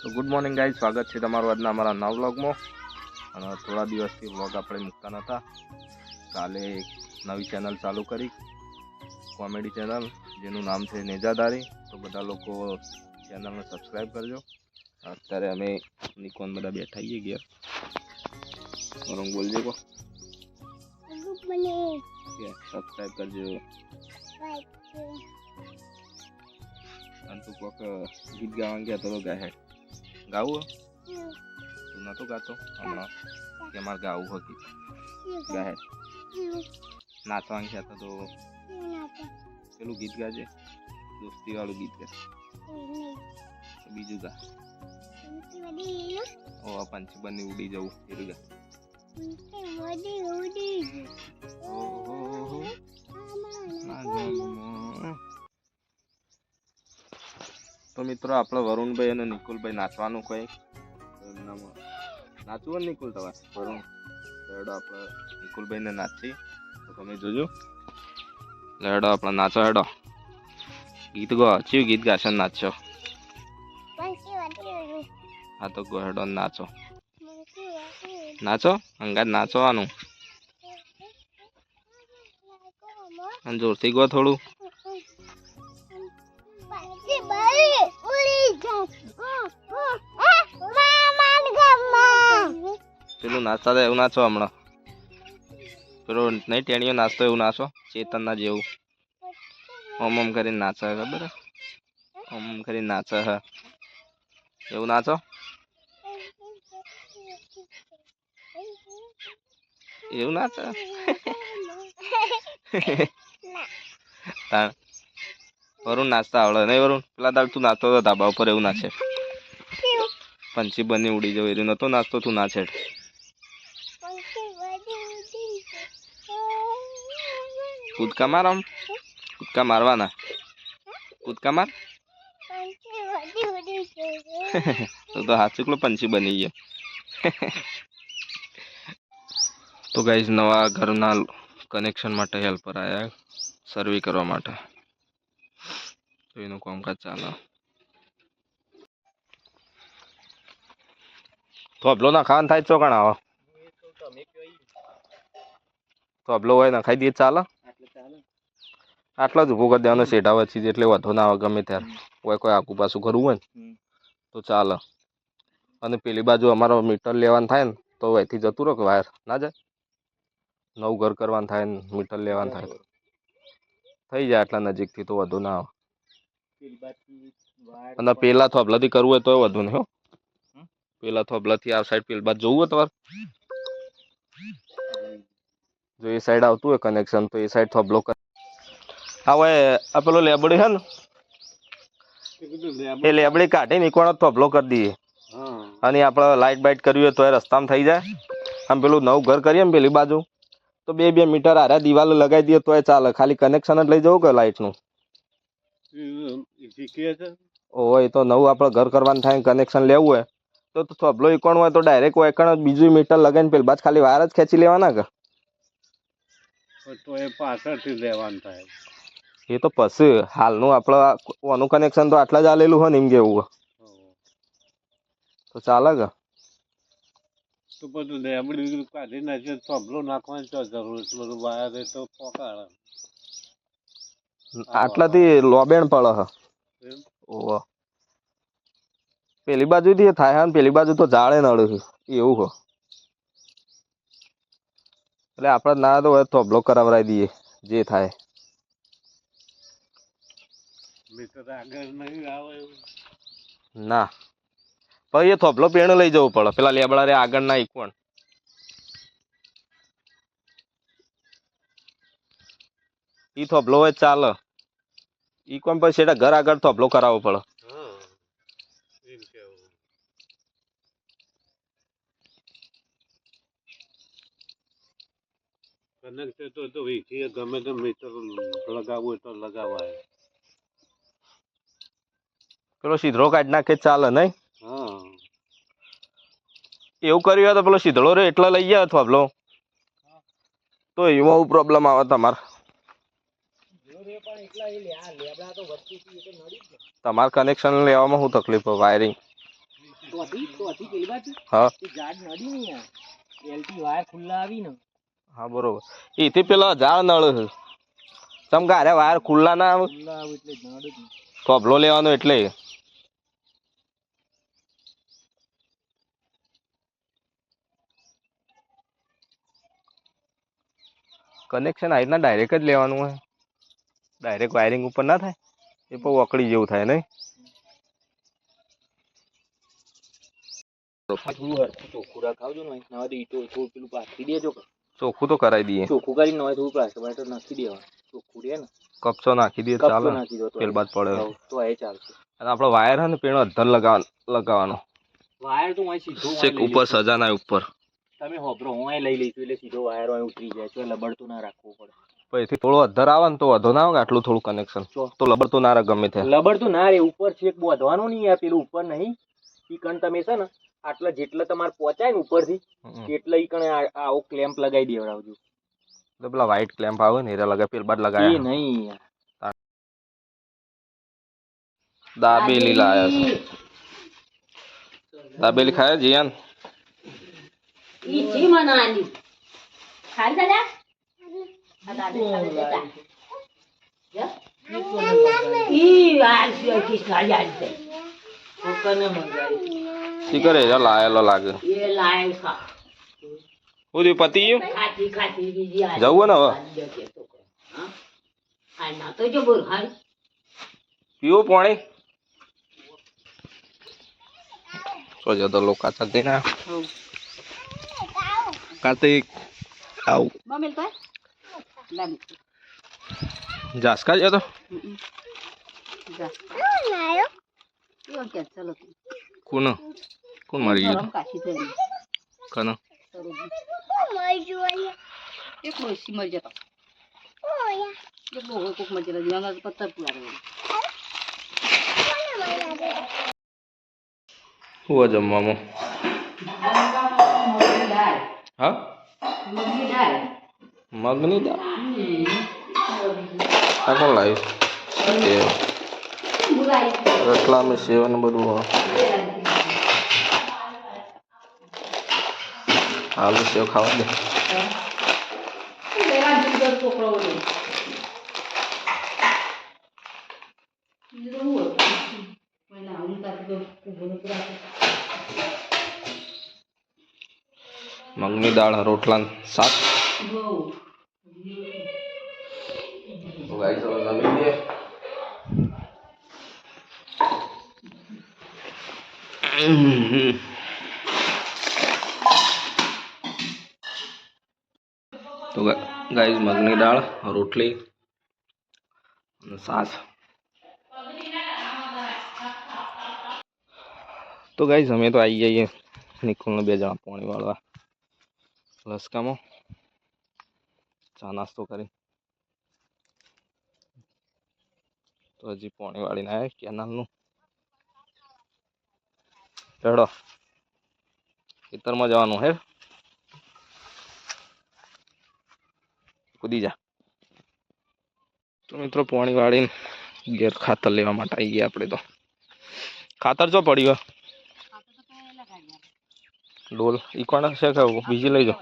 તો good morning ગાઈ સ્વાગત છે તમારું આજના અમારા નવ વ્લોગમાં અને થોડા દિવસથી વ્લોગ આપણે મૂકતા નહોતા. કાલે એક નવી ચેનલ ચાલુ કરી. કોમેડી ચેનલ જેનું નામ છે નેજાદારી. તો બધા લોકો ચેનલને સબસ્ક્રાઈબ કરજો. અત્યારે અમે નિકોન બધા બેઠા આવીએ ગયા રંગ બોલજો કો સબસ્ક્રાઈબ કરજો. અને તું કોક ગીત ગાવા ગયા તો ગાય હે. ગાવું? તું નતો ગાતો હમણાં કે મારે ગાવું હોય ગીત ગાય નાચવાનું છે તો પેલું ગીત ગાજે દોસ્તી વાળું ગીત ગા તો બીજું ગા ઓ પંછી બંને ઉડી જવું પેલું ગા ના ગમો. તો મિત્રો આપણે વરુણભાઈ અને નિકુલભાઈ નાચવાનું એમનામાં નાચવું હોય નિકુલ તમારે? વરુણ. લેડો આપણે. નિકુલભાઈને નાચી. તો તમે જોજો. લેડો આપણે, નાચો હેડો ગીત ગો. ચિયું ગીત ગાશે નાચો. હા, તો ગો હેડો નાચો. નાચો? અંગાત નાચવાનું. જોરથી ગો થોડું. પેલું નાસ્તા તો એવું નાચો હમણાં. પેલો નહીં ટેણીઓ નાસ્તો એવું નાચો ચેતનના જેવું. ઓમ ઓમ કરીને નાચે ખબર? ઓમ ઓમ કરીને નાચે હ. એવું નાચો? એવું નાચે? તાણ. વરુણ નાચતા આવડે. નહીં વરુણ પેલા દાળ તું નાચતો હતો ધાબા ઉપર એવું નાચે. પંછી બની ઉડી જવું એવું નતો નાસ્તો તું નાચે. કૂદકા માર આમ. કૂદકા મારવાના. કૂદકા માર. તો તો હાથ પંછી બની ગયો. તો ગાઈઝ નવા ઘરના કનેક્શન માટે હેલ્પર આવ્યા સર્વે કરવા માટે. તો એનું કામકાજ ચાલે. થોભલો ના ખાન થાય ચોકાણા આવો થોભલો હોય ના ખાઈ દઈએ તો ચાલે. આટલા જ ઊભું કરી દેવાનો આવે વચ્ચે એટલે વધુ ના આવે ગમે ત્યારે. હોય કોઈ આખું પાછું કરવું હોય ને તો ચાલે. અને પેલી બાજુ અમારો મીટર લેવાનું થાય ને તો અહીંથી જતું રહો કે વાયર ના જાય? નવું ઘર કરવાનું થાય ને મીટર લેવાનું થાય. થઈ જાય આટલા નજીકથી તો વધુ ના આવે. અને પેલા થોબલાથી કરવું હોય તો વધુ નહીં હો. પેલા થોબલાથી આ સાઈડ પેલી બાજુ જોવું હોય તમારે જો એ સાઈડ આવતું હોય કનેક્શન તો એ સાઈડ થોડા બ્લોક હા હવે આ પેલો લેબડી છે ને? એ લેબડી કાઢી નીકળવાનો થોભલો કરી દઈએ. અને આપણે લાઇટ બાઇટ કરવી હોય તો એ રસ્તામાં થઈ જાય. આમ પેલું નવું ઘર કરીએ ને પેલી બાજુ તો બે બે મીટર આરા દિવાલ લગાવી દઈએ તોય ચાલે. ખાલી કનેક્શન જ લઈ જવું કે લાઇટનું એ તો નવું આપણે ઘર કરવાનું થાય કનેક્શન લેવું હોય. તો થોભલો ઈકોણ હોય તો ડાયરેક્ટ એકણ જ બીજું મીટર લગાવીને પેલી બાજ ખાલી વાયર જ ખેંચી લેવાના કે? તો એ પાછળથી લેવાનું થાય. એ તો પછી હાલનું આપણે ઓનું કનેક્શન તો આટલા જ આલેલું હોય ને એમ કેવું તો ચાલે કે? તો બધું લેબડી કાઢી નાખીએ થોભલો નાખવાની તો જરૂર છે બધું વાયર તો પોકાળે. આટલાથી લોબેણ પડે હ? ઓહો. પેલી બાજુથી થાય હા પેલી બાજુ તો જાળે નડે એવું હો. એટલે આપણે ના તો થોભલો કરાવરાવી દઈએ જે થાય. ના. પછી એ થોભલો પેણ લઈ જવું પડે. પેલા લેબડા રે આગળ ના ઈકવણ ઈ થોભલો હોય ચાલ. ઈ કોણ પછી એટલે ઘર આગળ થોભલો કરાવવો પડે હા એમ કેવું કનેક્ટ તો તો વીખીએ ગમે તે મીટર લગાવવું તો લગાવાય. પેલો સીધરો કાઢી નાખે ચાલે નહીં? હા. એવું કર્યું હોય તો પેલો સીધળો રે એટલા લઈ જાય પેલો? તો એમાં પ્રોબ્લેમ આવે તમારે. તમારે કનેક્શન લેવામાં શું તકલીફ હોય? વાયરિંગ હા. એલટી વાયર ખુલ્લા આવી ને હા બરોબર. એથી પેલા ઝાડ નળ છે. તમ ગારે વાયર ખુલ્લા ના આવે. થોભલો લેવાનો એટલે. કનેક્શન આ રીતના ડાયરેક્ટ જ લેવાનું હોય. ડાયરેક્ટ વાયરિંગ ઉપર ના થાય? એ પણ વકડી જેવું થાય નહીં? ખોરાક આવજો ને ઈંટો પેલું પાથરી દેજો. ચોખ્ખું તો કરાવી દઈએ. ચોખ્ખું કરીને હોય થોડું પ્લાસ્ટર તો નાખી દેવા ચોખ્ખું રે ને. કપચો નાખી દઈએ ચાલે. નાખી દો તો પેલ બાદ પડે. તો એ ચાલશે. અને આપણો વાયર હે ને પેણો અધર લગાવ લગાવવાનો. વાયર તો અહીં સીધો છેક ઉપર. સજાના ઉપર. તમે હોબરો હું અહીં લઈ લઈશું એટલે સીધો વાયર અહીં ઉતરી જાય તો લબડતું ના રાખવું પડે. પછી થોડો અધર આવે ને તો વધો ના આવે આટલું થોડું કનેક્શન. તો લબડતું ના રહે ગમે તે લબડતું ના રે ઉપર છેક બધવાનું નહીં યાર પેલું ઉપર નહીં. ચિકન તમે છે ને આટલા જેટલા તમારે પહોંચાય ને ઉપરથી. એટલા ઈ કણે આવો ક્લેમ્પ લગાવી દેવડાવજો. તો પેલા વ્હાઈટ ક્લેમ્પ આવે ને એરા લગાય પેલ બાદ એ લગાયા નહીં દાબેલી લાયા છે. દાબેલી ખાય જીયાન? ઈ જી મનાલી. ખાઈ દાદા આ ખાઈ દેતા. ઈ આ ખીચડી આલી દે. કોકને મંગાવી. શી કરે છે લાયેલો લાગે. એ લાય ખા. હું થયું પતિ ગયું? ખાતી ખાતી આલી. જવું ને હવે? દે. હા? ના તો જો બોલ હાલ પીવું પાણી? સો જતો લોકો ચાલતી ના? કાર્તિક આવ. મમ્મી તો જાસકા જતો જા નાયો. યો કે ચલો. તું કોણ? કોણ મરી ગયું જોઈએ એક ડોસી મરી જતો. એક બહુ કોક મરી જતો જીવાના પત્તર પુરા રહ્યો જમવામાં? હા? મગની દાળ. આ કોણ લાવ્યું? સેવ મુરાઈ મેં સેવ ને બધું આલુ સેવ ખાવા દે મગની દાળ રોટલા ને શાક તો ગાઈસ હવે જમી લઈએ તો ગાઈઝ મગની દાળ, રોટલી અને સાસ તો ગાઈઝ અમે તો આવી જઈએ નિકુલને બે જણા પાણી વાળવા લસકામાં. ચા નાસ્તો કરી. તો હજી પાણી વાળીને આવે કેનાલનું. હેડો ખેતરમાં જવાનું હે. કૂદી જા. તો મિત્રો પાણી વાળીને ઘેર ખાતર લેવા માટે આવી ગયા આપણે તો. ખાતર જો પડ્યું ડોલ ઈ કોણ છે કે બીજી લઈ જાઓ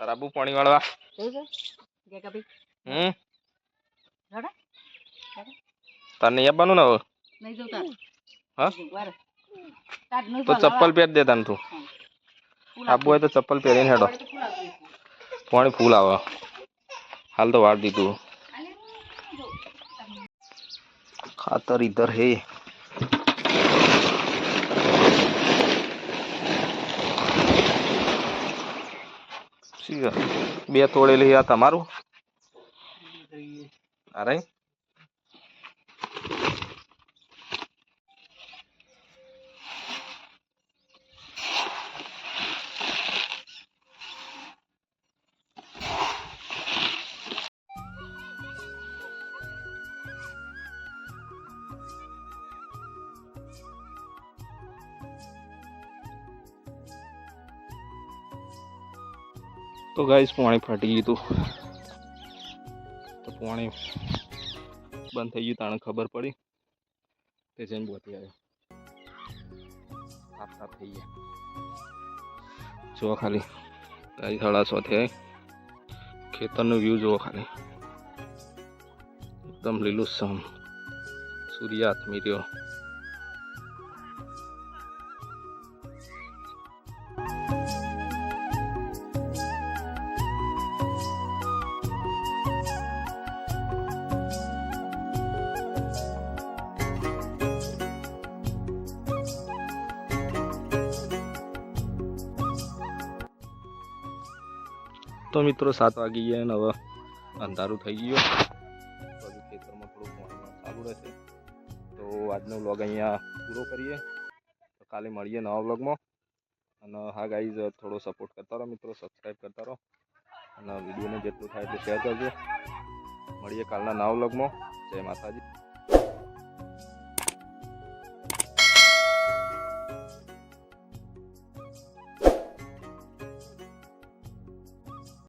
તારા આબુ પાણી વાળવા. હમ? તાર નહીં આપવાનું ને હવે? હા? તો ચપ્પલ પહેર દે તને તું. આબુ હોય તો ચપ્પલ પહેરીને હેડો. પાણી ફૂલ આવે. હાલ તો વાર દીધું. ખાતર ઇધર હે. બે તોડેલી આ તમારું? અરે તો ગાઈસ પાણી ફાટી ગયું તો પાણી બંધ થઈ ગયું તાણે ખબર પડી તે જઈને બોતી આવ્યો. સાફ સાફ થઈ ગયા. જુઓ ખાલી ગાઈ સાડા સો થયા ખેતરનો વ્યૂ જુઓ ખાલી. એકદમ લીલુંછમ સૂર્યાસ્ત મીર્યો તો મિત્રો, સાત વાગી ગયા અને હવે અંધારું થઈ ગયું. બધું ખેતરમાં થોડું પાણી ચાલુ રહેશે. તો આજનો વ્લોગ અહીંયા પૂરો કરીએ. તો કાલે મળીએ નવા વ્લોગમાં અને હા ગાઈઝ થોડો સપોર્ટ કરતા રહો મિત્રો સબસ્ક્રાઈબ કરતા રહો. અને વિડીયોને જેટલું થાય એટલું શેર કરજો. મળીએ કાલના નવા વ્લોગમાં જય માતાજી.